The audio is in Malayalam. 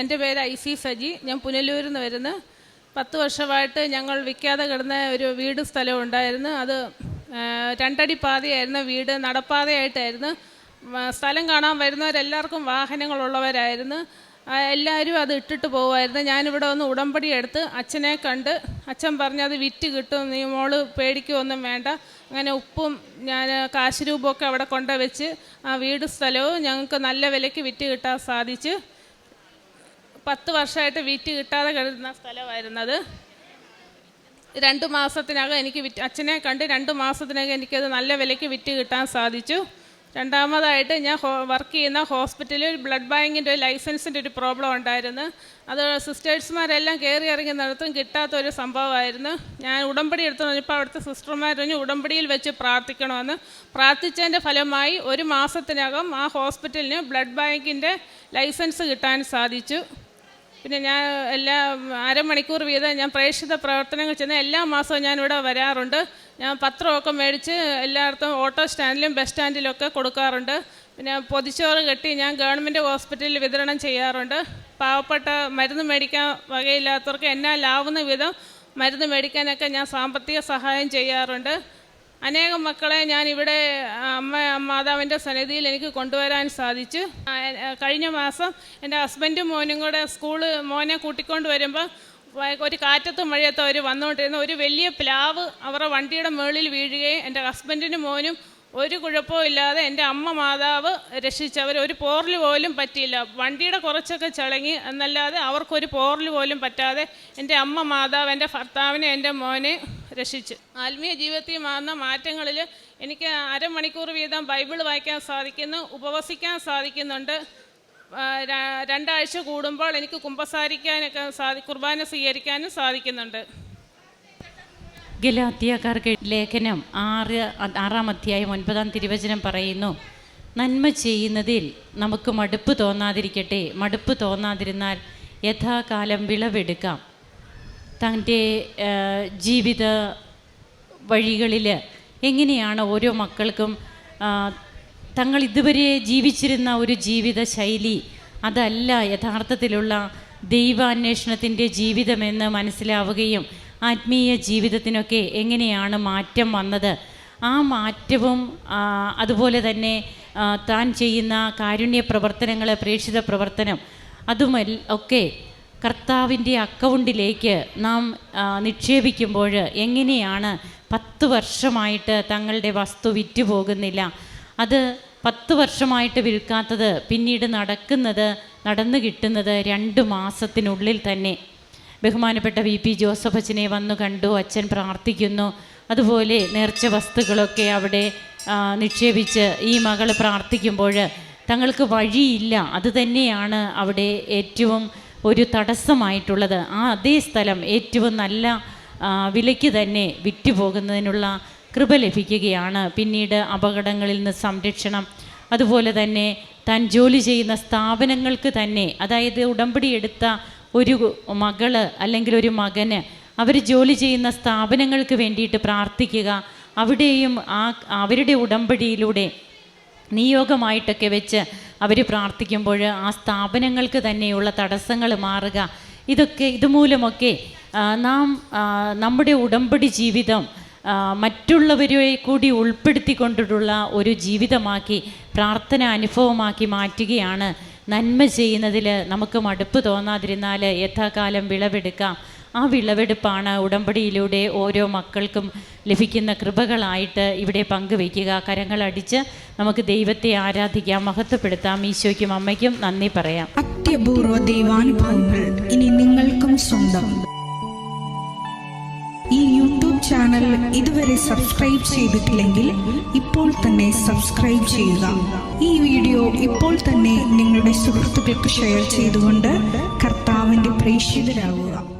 എന്റെ പേര് ഐ സി സജി. ഞാൻ പുനലൂരിൽ നിന്ന് വരുന്നു. പത്ത് വർഷമായിട്ട് ഞങ്ങൾ വിൽക്കാതെ കിടന്ന ഒരു വീട് സ്ഥലം ഉണ്ടായിരുന്നു. അത് രണ്ടടി പാതയായിരുന്നു വീട്. നടപ്പാതയായിട്ടായിരുന്നു. സ്ഥലം കാണാൻ വരുന്നവരെല്ലാവർക്കും വാഹനങ്ങളുള്ളവരായിരുന്നു. എല്ലാവരും അത് ഇട്ടിട്ട് പോകുമായിരുന്നു ഞാനിവിടെ ഒന്ന് ഉടമ്പടി എടുത്ത് അച്ഛനെ കണ്ട് അച്ഛൻ പറഞ്ഞ് അത് വിറ്റ് കിട്ടും. നീ മോൾ പേടിക്കുകയൊന്നും വേണ്ട. അങ്ങനെ ഉപ്പും ഞാൻ കാശ് രൂപമൊക്കെ അവിടെ കൊണ്ടുവച്ച് ആ വീട് സ്ഥലവും ഞങ്ങൾക്ക് നല്ല വിലയ്ക്ക് വിറ്റ് കിട്ടാൻ സാധിച്ചു. പത്ത് വർഷമായിട്ട് വിറ്റ് കിട്ടാതെ കിടന്ന സ്ഥലമായിരുന്നത്. രണ്ട് മാസത്തിനകം എനിക്ക് വിറ്റ് അച്ഛനെ കണ്ട് രണ്ട് മാസത്തിനകം എനിക്കത് നല്ല വിലയ്ക്ക് വിറ്റ് കിട്ടാൻ സാധിച്ചു. രണ്ടാമതായിട്ട് ഞാൻ വർക്ക് ചെയ്യുന്ന ഹോസ്പിറ്റലിൽ ബ്ലഡ് ബാങ്കിന്റെ ലൈസൻസിന്റെ ഒരു പ്രോബ്ലം ഉണ്ടായിരുന്നു. അത് സിസ്റ്റേഴ്സ്മാരെല്ലാം കയറി ഇറങ്ങി നടത്തും കിട്ടാത്തൊരു സംഭവമായിരുന്നു. ഞാൻ ഉടമ്പടി എടുത്തു കഴിഞ്ഞപ്പോൾ അവിടുത്തെ സിസ്റ്റർമാർ പറഞ്ഞു ഉടമ്പടിയിൽ വെച്ച് പ്രാർത്ഥിക്കണമെന്ന്. പ്രാർത്ഥിച്ചതിന്റെ ഫലമായി ഒരു മാസത്തിനകം ആ ഹോസ്പിറ്റലിന് ബ്ലഡ് ബാങ്കിന്റെ ലൈസൻസ് കിട്ടാൻ സാധിച്ചു. പിന്നെ ഞാൻ എല്ലാ അരമണിക്കൂർ വീതം ഞാൻ പ്രേക്ഷിത പ്രവർത്തനങ്ങൾ ചെയ്യുന്ന എല്ലാ മാസവും ഞാൻ ഇവിടെ വരാറുണ്ട്. ഞാൻ പത്രമൊക്കെ മേടിച്ച് എല്ലായിടത്തും ഓട്ടോ സ്റ്റാൻഡിലും ബസ് സ്റ്റാൻഡിലൊക്കെ കൊടുക്കാറുണ്ട്. പിന്നെ പൊതിച്ചോറ് കെട്ടി ഞാൻ ഗവൺമെന്റ് ഹോസ്പിറ്റലിൽ വിതരണം ചെയ്യാറുണ്ട്. പാവപ്പെട്ട മരുന്ന് മേടിക്കാൻ വകയില്ലാത്തവർക്ക് എന്നാലാവുന്ന വിധം മരുന്ന് മേടിക്കാനൊക്കെ ഞാൻ സാമ്പത്തിക സഹായം ചെയ്യാറുണ്ട്. അനേകം മക്കളെ ഞാൻ ഇവിടെ അമ്മ മാതാവിന്റെ സന്നിധിയിൽ എനിക്ക് കൊണ്ടുവരാൻ സാധിച്ചു. കഴിഞ്ഞ മാസം എന്റെ ഹസ്ബൻഡും മോനും കൂടെ സ്കൂൾ മോനെ കൂട്ടിക്കൊണ്ട് വരുമ്പോൾ ഒരു കാറ്റത്തും മഴയത്തും അവർ വന്നുകൊണ്ടിരുന്ന ഒരു വലിയ പ്ലാവ് അവരുടെ വണ്ടിയുടെ മുകളിൽ വീഴുകയും എന്റെ ഹസ്ബൻഡിനും മോനും ഒരു കുഴപ്പവും ഇല്ലാതെ എന്റെ അമ്മ മാതാവ് രക്ഷിച്ചവർ ഒരു പോറൽ പോലും പറ്റിയില്ല. വണ്ടിയുടെ കുറച്ചൊക്കെ ചളങ്ങി എന്നല്ലാതെ അവർക്കൊരു പോറൽ പോലും പറ്റാതെ എന്റെ അമ്മ മാതാവ് എന്റെ ഭർത്താവിനെ എന്റെ മോനെ രക്ഷിച്ചു ആത്മീയ ജീവിതത്തിൽ മാറുന്ന മാറ്റങ്ങളിൽ എനിക്ക് അരമണിക്കൂർ വീതം ബൈബിൾ വായിക്കാൻ സാധിക്കുന്നു ഉപവസിക്കാൻ സാധിക്കുന്നുണ്ട്. രണ്ടാഴ്ച കൂടുമ്പോൾ എനിക്ക് കുമ്പസാരിക്കാനൊക്കെ സാധി കുർബാന സ്വീകരിക്കാനും സാധിക്കുന്നുണ്ട്. ഗലാത്തിയക്കാർക്ക് ലേഖനം ആറ് ആറാം അധ്യായം ഒൻപതാം തിരുവചനം പറയുന്നു നന്മ ചെയ്യുന്നതിൽ നമുക്ക് മടുപ്പ് തോന്നാതിരിക്കട്ടെ. മടുപ്പ് തോന്നാതിരുന്നാൽ യഥാകാലം വിളവെടുക്കാം. തന്റെ ജീവിത വഴികളിൽ എങ്ങനെയാണ് ഓരോ മക്കൾക്കും തങ്ങൾ ഇതുവരെ ജീവിച്ചിരുന്ന ഒരു ജീവിത ശൈലി അതല്ല യഥാർത്ഥത്തിലുള്ള ദൈവാന്വേഷണത്തിന്റെ ജീവിതമെന്ന് മനസ്സിലാവുകയും ആത്മീയ ജീവിതത്തിനൊക്കെ എങ്ങനെയാണ് മാറ്റം വന്നത്? ആ മാറ്റവും അതുപോലെ തന്നെ താൻ ചെയ്യുന്ന കാരുണ്യ പ്രവർത്തനങ്ങൾ പ്രേക്ഷിത പ്രവർത്തനം അതുമല്ല ഒക്കെ കർത്താവിന്റെ അക്കൗണ്ടിലേക്ക് നാം നിക്ഷേപിക്കുമ്പോൾ എങ്ങനെയാണ് പത്ത് വർഷമായിട്ട് തങ്ങളുടെ വസ്തു വിറ്റ് പോകുന്നില്ല അത് പത്ത് വർഷമായിട്ട് വിൽക്കാത്തത് പിന്നീട് നടക്കുന്നത് നടന്നു കിട്ടുന്നത് രണ്ട് മാസത്തിനുള്ളിൽ തന്നെ. ബഹുമാനപ്പെട്ട വി പി ജോസഫ് അച്ഛനെ വന്നു കണ്ടു അച്ഛൻ പ്രാർത്ഥിക്കുന്നു. അതുപോലെ നേർച്ച വസ്തുക്കളൊക്കെ അവിടെ നിക്ഷേപിച്ച് ഈ മകൾ പ്രാർത്ഥിക്കുമ്പോൾ തങ്ങൾക്ക് വഴിയില്ല. അതുതന്നെയാണ് അവിടെ ഏറ്റവും ഒരു തടസ്സമായിട്ടുള്ളത്. ആ അതേ സ്ഥലം ഏറ്റവും നല്ല വിലയ്ക്ക് തന്നെ വിറ്റുപോകുന്നതിനുള്ള കൃപ ലഭിക്കുകയാണ്. പിന്നീട് അപകടങ്ങളിൽ നിന്ന് സംരക്ഷണം അതുപോലെ തന്നെ താൻ ജോലി ചെയ്യുന്ന സ്ഥാപനങ്ങൾക്ക് തന്നെ അതായത് ഉടമ്പടി എടുത്ത ഒരു മകൾ അല്ലെങ്കിൽ ഒരു മകന് അവർ ജോലി ചെയ്യുന്ന സ്ഥാപനങ്ങൾക്ക് വേണ്ടിയിട്ട് പ്രാർത്ഥിക്കുക. അവിടെയും ആ അവരുടെ ഉടമ്പടിയിലൂടെ നിയോഗമായിട്ടൊക്കെ വെച്ച് അവർ പ്രാർത്ഥിക്കുമ്പോൾ ആ സ്ഥാപനങ്ങൾക്ക് തന്നെയുള്ള തടസ്സങ്ങൾ മാറുക. ഇതൊക്കെ ഇതുമൂലമൊക്കെ നാം നമ്മുടെ ഉടമ്പടി ജീവിതം മറ്റുള്ളവരെ കൂടി ഉൾപ്പെടുത്തിക്കൊണ്ടിട്ടുള്ള ഒരു ജീവിതമാക്കി പ്രാർത്ഥന അനുഭവമാക്കി മാറ്റുകയാണ്. നന്മ ചെയ്യുന്നതിൽ നമുക്ക് മടുപ്പ് തോന്നാതിരുന്നാൽ യഥാകാലം വിളവെടുക്കാം. ആ വിളവെടുപ്പാണ് ഉടമ്പടിയിലൂടെ ഓരോ മക്കൾക്കും ലഭിക്കുന്ന കൃപകളായിട്ട് ഇവിടെ പങ്കുവയ്ക്കുക. കരങ്ങളടിച്ച് നമുക്ക് ദൈവത്തെ ആരാധിക്കാം മഹത്വപ്പെടുത്താം. ഈശോയ്ക്കും അമ്മയ്ക്കും നന്ദി പറയാം. അത്യപൂർവ ദൈവാനുഭവങ്ങൾ ഇനി നിങ്ങൾക്കും സ്വന്തം. ഈ യൂട്യൂബ് ചാനൽ ഇതുവരെ സബ്സ്ക്രൈബ് ചെയ്തിട്ടില്ലെങ്കിൽ ഇപ്പോൾ തന്നെ സബ്സ്ക്രൈബ് ചെയ്യുക. ഈ വീഡിയോ ഇപ്പോൾ തന്നെ നിങ്ങളുടെ സുഹൃത്തുക്കൾക്ക് ഷെയർ ചെയ്തുകൊണ്ട് കർത്താവിന്റെ പ്രേക്ഷിതരാകുക